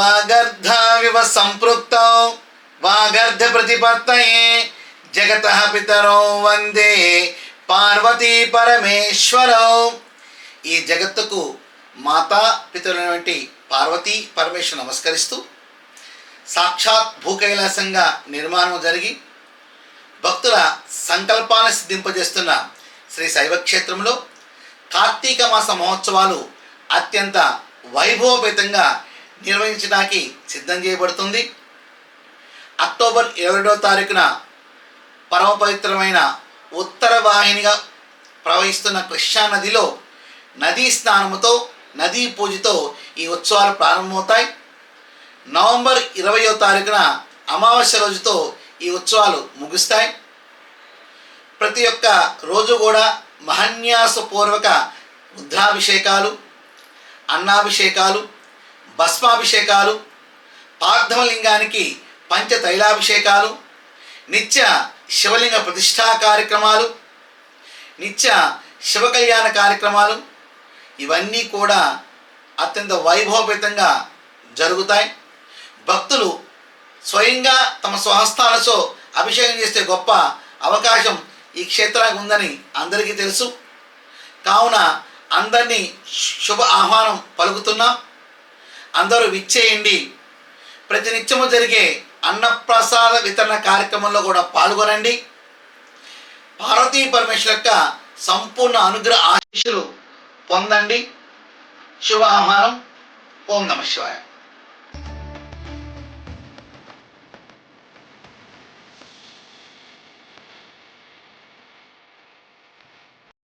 వాగర్ధావివ సంపృక్తౌ వాగర్ధ ప్రతిపత్తయే జగత పితరౌ వందే పార్వతీ పరమేశ్వరౌ ఈ జగత్తుకు మాతా పితరులైనటువంటి పార్వతీ పరమేశ్వరు నమస్కరిస్తూ సాక్షాత్ భూకైలాసంగా నిర్మాణం జరిగి భక్తుల సంకల్పాన్ని సిద్ధింపజేస్తున్న శ్రీ శైవక్షేత్రంలో కార్తీక మాస మహోత్సవాలు అత్యంత వైభవపేతంగా నిర్వహించడానికి సిద్ధం చేయబడుతుంది. అక్టోబర్ ఇరవై తారీఖున పరమ పవిత్రమైన ఉత్తర వాహినిగా ప్రవహిస్తున్న కృష్ణా నదిలో నదీ స్నానముతో నదీ పూజతో ఈ ఉత్సవాలు ప్రారంభమవుతాయి. నవంబర్ ఇరవయో తారీఖున అమావాస్య రోజుతో ఈ ఉత్సవాలు ముగుస్తాయి. ప్రతి ఒక్క రోజు కూడా మహన్యాసపూర్వక రుద్రాభిషేకాలు అన్నాభిషేకాలు భస్మాభిషేకాలు పార్థవలింగానికి పంచతైలాభిషేకాలు నిత్య శివలింగ ప్రతిష్టా కార్యక్రమాలు నిత్య శివ కళ్యాణ కార్యక్రమాలు ఇవన్నీ కూడా అత్యంత వైభవపేతంగా జరుగుతాయి. భక్తులు స్వయంగా తమ స్వహస్తాలతో అభిషేకం చేసే గొప్ప అవకాశం ఈ క్షేత్రానికి ఉందని అందరికీ తెలుసు. కావున అందరినీ శుభ ఆహ్వానం పలుకుతున్నాం. అందరూ విచ్చేయండి. ప్రతినిత్యము జరిగే అన్నప్రసాద వితరణ కార్యక్రమంలో కూడా పాల్గొనండి. పార్వతీ పరమేశ్వర యొక్క సంపూర్ణ అనుగ్రహ ఆశీస్సులు పొందండి. శుభ ఓం నమ శివాయ.